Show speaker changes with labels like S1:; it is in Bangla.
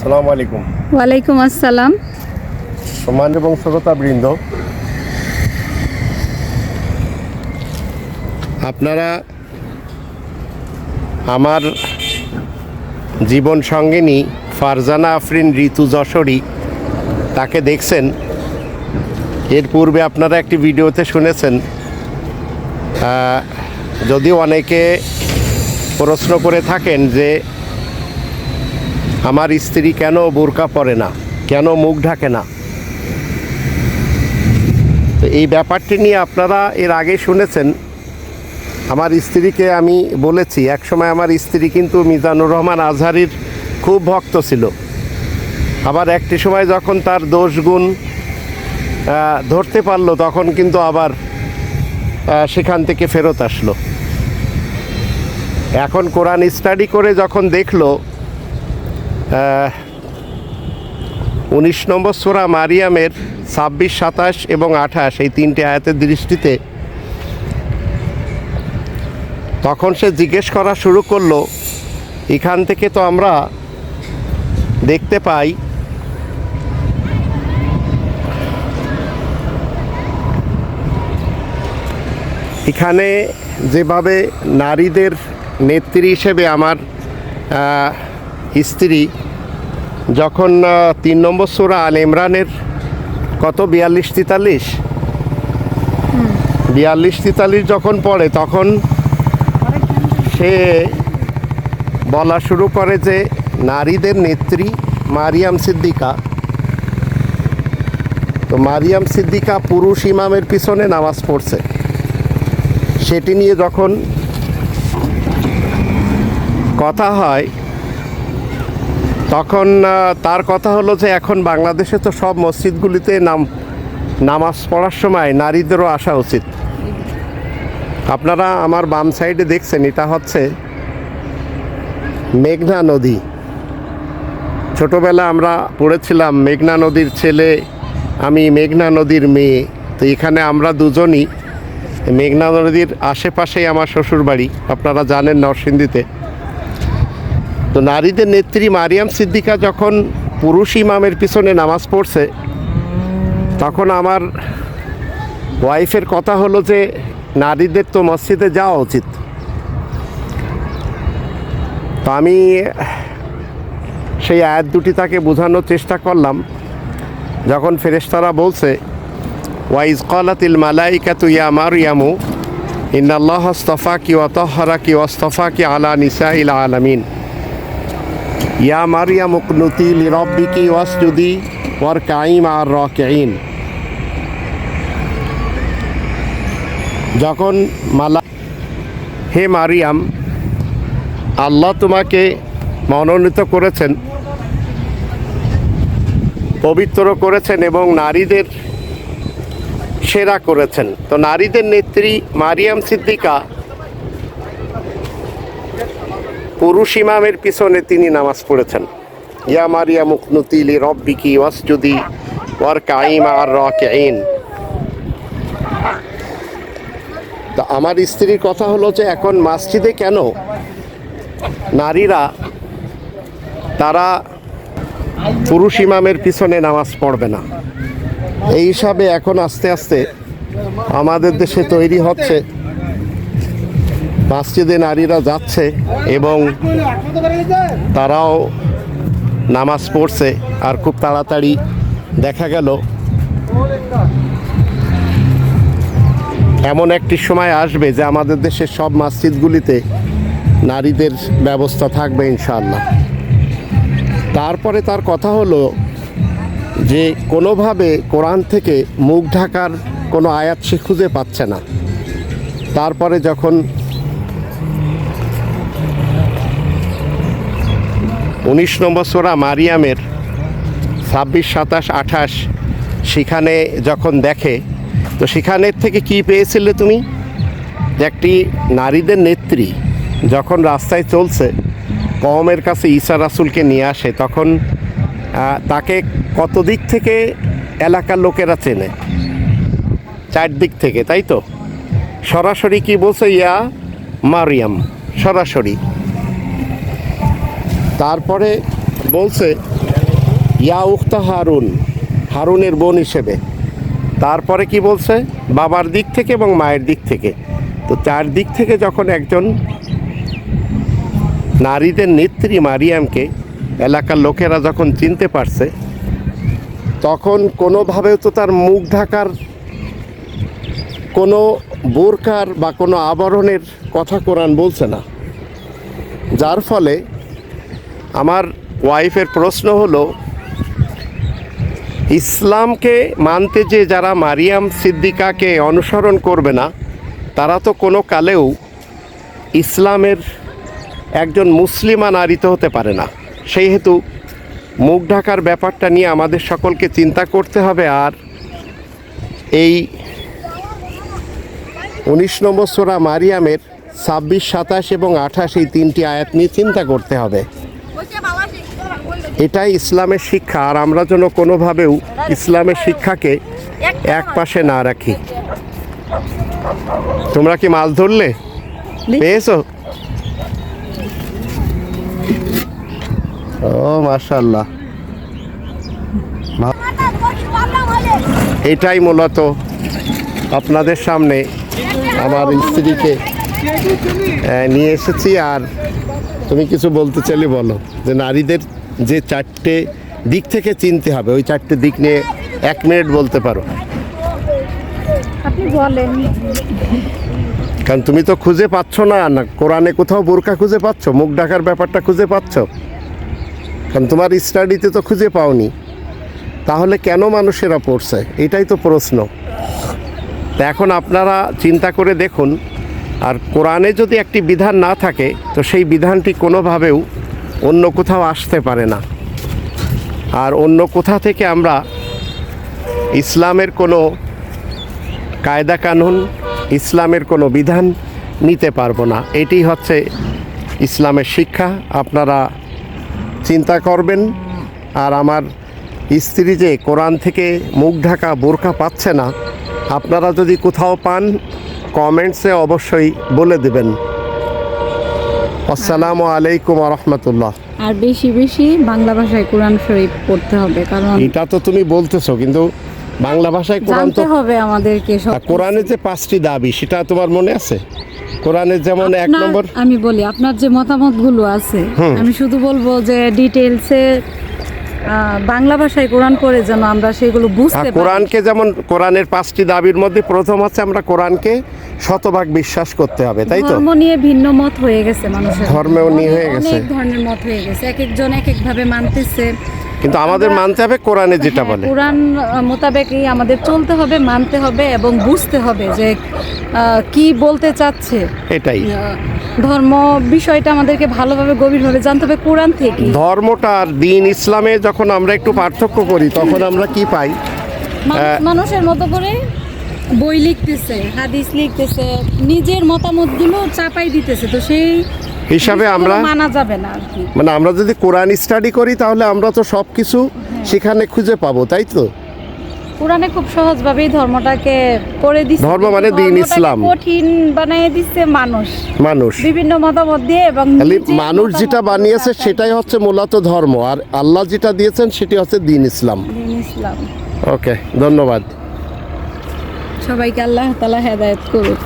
S1: সালামু আলাইকুম।
S2: ওয়ালাইকুম আসসালাম।
S1: সম্মান এবং শ্রোতা বৃন্দ আপনারা আমার জীবন সঙ্গিনী ফারজানা আফরিন ঋতু যশোরী তাকে দেখছেন। এর পূর্বে আপনারা একটি ভিডিওতে শুনেছেন যদিও অনেকে প্রশ্ন করে থাকেন যে আমার স্ত্রী কেন বোরকা পরে না? কেন মুখ ঢাকে না? তো এই ব্যাপারটি নিয়ে আপনারা এর আগে শুনেছেন। আমার স্ত্রীকে আমি বলেছি, একসময় আমার স্ত্রী কিন্তু মিজানুর রহমান আজহারির খুব ভক্ত ছিল। আবার একটি সময় যখন তার দোষ গুণ ধরতে পারল, তখন কিন্তু আবার সেখান থেকে ফেরত আসলো। এখন কোরআন স্টাডি করে যখন দেখল উনিশ নম্বর সোরা মারিয়ামের ছাব্বিশ, সাতাশ এবং আঠাশ, এই তিনটে আয়াতের দৃষ্টিতে তখন সে জিজ্ঞেস করা শুরু করল, এখান থেকে তো আমরা দেখতে পাই এখানে যেভাবে নারীদের নেত্রী হিসেবে আমার স্ত্রী যখন তিন নম্বর সুরা আল ইমরানের কত? বিয়াল্লিশ তেতাল্লিশ? বিয়াল্লিশ তেতাল্লিশ যখন পড়ে, তখন সে বলা শুরু করে যে, নারীদের নেত্রী মারিয়াম সিদ্দিকা। তো মারিয়াম সিদ্দিকা পুরুষ ইমামের পিছনে নামাজ পড়ছে। সেটি নিয়ে যখন কথা হয় তখন তার কথা হলো যে এখন বাংলাদেশে তো সব মসজিদগুলিতে নাম, নামাজ পড়ার সময় নারীদেরও আসা উচিত। আপনারা আমার বাম সাইডে দেখছেন, এটা হচ্ছে মেঘনা নদী। ছোটবেলা আমরা পড়েছিলাম, মেঘনা নদীর ছেলে, আমি মেঘনা নদীর মেয়ে। তো এখানে আমরা দুজনই, মেঘনা নদীর আশেপাশেই আমার শ্বশুর বাড়ি আপনারা জানেন নরসিংদীতে। তো নারীদের নেত্রী মারিয়াম সিদ্দিকা যখন পুরুষ ইমামের পিছনে নামাজ পড়ছে, তখন আমার ওয়াইফের কথা হলো যে, নারীদের তো মসজিদে যাওয়া উচিত। তো আমি সেই আয়াত দুটি তাকে বোঝানোর চেষ্টা করলাম। যখন ফেরেশতারা বলছে ওয়াইজ কলাতিল মালাইকা মালাইকাতু ইয়া মারিয়ামু, ইন্নাল্লাহ আস্তফা কি ওয়াতহরা কি ওয়াস্তফা কি আলা নিসা ইল আলামিন। ইয়া মারিয়াম উকনুতি লিরব্বিকি ওয়াসজুদি ওয়ার কাইম আর রাকিঈন যখন মালা হে মারিয়াম, আল্লাহ তোমাকে মনোনীত করেছেন, পবিত্র করেছেন এবং নারীদের সেরা করেছেন। তো নারীদের নেত্রী মারিয়াম সিদ্দিকা পুরুষ ইমামের পিছনে তিনি নামাজ পড়েছেন। ইয়া মারিয়া মুখনুতিলি রব্বিকি ওয়াসজুদি ওয়ার কাইমা আর রাকিঈন। তো আমার স্ত্রীর কথা হলো যে এখন মসজিদে কেন? নারীরা, তারা পুরুষ ইমামের পিছনে নামাজ পড়বে না। এই হিসাবে এখন আস্তে আস্তে আমাদের দেশে তৈরি হচ্ছে মসজিদে নারীরা যাচ্ছে এবং তারাও নামাজ পড়ছে আর খুব তাড়াতাড়ি দেখা গেল। এমন একটি সময় আসবে যে আমাদের দেশের সব মসজিদগুলিতে নারীদের ব্যবস্থা থাকবে ইনশাআল্লাহ। তারপরে তার কথা হলো যে কোনোভাবে কোরআন থেকে মুখ ঢাকার কোনো আয়াত সে খুঁজে পাচ্ছে না। তারপরে যখন উনিশ নম্বর সোরা মারিয়ামের ছাব্বিশ, সাতাশ, আঠাশ, সেখানে যখন দেখে, তো সেখানের থেকে কি পেয়েছিলে তুমি? একটি নারীদের নেত্রী যখন রাস্তায় চলছে কমের কাছে ঈসা রাসুলকে নিয়ে আসে, তখন তাকে কত দিক থেকে এলাকার লোকেরা চেনে? চারদিক থেকে, তাই তো? সরাসরি কি বলছে, ইয়া মারিয়াম? সরাসরি। তারপরে বলছে, ইয়া উক্তা হারুন, হারুনের বোন হিসেবে। তারপরে কি বলছে? বাবার দিক থেকে এবং মায়ের দিক থেকে। তো চার দিক থেকে যখন একজন নারীদের নেত্রী মারিয়ামকে এলাকার লোকেরা যখন চিনতে পারছে, তখন কোনোভাবেও তো তার মুখ ঢাকার কোনো বোরকার বা কোনো আবরণের কথা কোরআন বলছে না। যার ফলে আমার ওয়াইফের প্রশ্ন হলো, ইসলামকে মানতে যে যারা মারিয়াম সিদ্দিকাকে অনুসরণ করবে না, তারা তো কোনো কালেও ইসলামের একজন মুসলিমা নারীতে হতে পারে না। সেই হেতু মুখ ঢাকার ব্যাপারটা নিয়ে আমাদের সকলকে চিন্তা করতে হবে আর এই উনিশ নম্বর সোরা মারিয়ামের ছাব্বিশ, সাতাশ এবং আঠাশ এই তিনটি আয়াত নিয়ে চিন্তা করতে হবে। এটাই ইসলামের শিক্ষা আর আমরা যেন কোনোভাবেও ইসলামের শিক্ষাকে এক পাশে না রাখি। তোমরা কি মাছ ধরলে? পেয়েছ? ও মাশাল্লাহ এটাই মূলত আপনাদের সামনে আমার স্ত্রীকে নিয়ে এসেছি আর তুমি কিছু বলতে চাইলে বলো যে নারীদের যে চারটে দিক থেকে চিনতে হবে ওই চারটে দিক নিয়ে এক মিনিট বলতে পারো। কারণ তুমি তো খুঁজে পাচ্ছ না না কোরআনে কোথাও বোরকা খুঁজে পাচ্ছ মুখ ঢাকার ব্যাপারটা খুঁজে পাচ্ছ? কারণ তোমার স্টাডিতে তো খুঁজে পাওনি। তাহলে কেন মানুষেরা পড়ছে? এটাই তো প্রশ্ন। তা এখন আপনারা চিন্তা করে দেখুন আর কোরআনে যদি একটি বিধান না থাকে তো সেই বিধানটি কোনোভাবেও অন্য কোথাও আসতে পারে না। আর অন্য কোথা থেকে আমরা ইসলামের কোনো কায়দা কানুন, ইসলামের কোনো বিধান নিতে পারব না। এটি হচ্ছে ইসলামের শিক্ষা। আপনারা চিন্তা করবেন, আর আমার স্ত্রী যে কোরআন থেকে মুখ ঢাকা বোরকা পাচ্ছে না, আপনারা যদি কোথাও পান, কমেন্টসে অবশ্যই বলে দেবেন। আসসালামু আলাইকুম রহমতুল্লাহ।
S2: আর বেশি বেশি বাংলা ভাষায় কোরআন শরীফ পড়তে হবে কারণ
S1: এটা তো তুমি বলতেছো কিন্তু বাংলা ভাষায় কোরআন তো
S2: হবে আমাদেরকে
S1: কোরআনের যে পাঁচটি দাবি সেটা তোমার মনে আছে? কোরআনের যেমন এক নম্বর
S2: আমি বলি আপনার যে মতামতগুলো আছে আমি শুধু বলব যে ডিটেলসে বাংলা ভাষায় কোরআন পড়ে যেন আমরা সেগুলো বুঝতে পারি।
S1: কোরআনকে যেমন কোরআনের পাঁচটি দাবির মধ্যে প্রথম হচ্ছে আমরা কোরআনকে শতভাগ বিশ্বাস করতে হবে তাই তো?
S2: ধর্ম নিয়ে ভিন্ন মত হয়ে গেছে মানুষের।
S1: ধর্মেও নিয়ে হয়ে গেছে।
S2: অনেক ধরনের মত হয়ে গেছে। এক একজন এক এক ভাবে মানতেছে।
S1: কিন্তু আমাদের মানতে হবে কোরআনে যেটা
S2: হ্যাঁ,
S1: বলে।
S2: কোরআন মোতাবেকই আমাদের চলতে হবে মানতে হবে এবং বুঝতে হবে যে কি বলতে চাচ্ছে।
S1: এটাই।
S2: ধর্ম বিষয়টা আমাদেরকে ভালোভাবে গভীরভাবে জানতে হবে কোরআন থেকে।
S1: ধর্মটা আর দিন ইসলামে যখন আমরা একটু পার্থক্য করি তখন আমরা কি পাই?
S2: মানুষের মতো করে বই লিখতেছে হাদিস লিখতেছে নিজের মতামতগুলো চাপাই দিতেছে তো সেই
S1: হিসাবে আমরা
S2: মানা যাবে না আর কি।
S1: মানে আমরা যদি কোরআন স্টাডি করি তাহলে আমরা তো সব কিছু সেখানে খুঁজে পাবো তাই তো?
S2: কোরআনে খুব সহজভাবেই ধর্মটাকে করে দিচ্ছে
S1: ধর্ম মানে দিন ইসলাম।
S2: কঠিন বানিয়ে দিচ্ছে মানুষ।
S1: মানুষ।
S2: বিভিন্ন মতামত দিয়ে এবং
S1: মানুষ যেটা বানিয়েছে সেটাই হচ্ছে মূলত ধর্ম আর আল্লাহ যেটা দিয়েছেন সেটি হচ্ছে দিন ইসলাম।
S2: দিন ইসলাম।
S1: ওকে ধন্যবাদ।
S2: সবাইকে আল্লাহ তালা হেদায়ত করুক।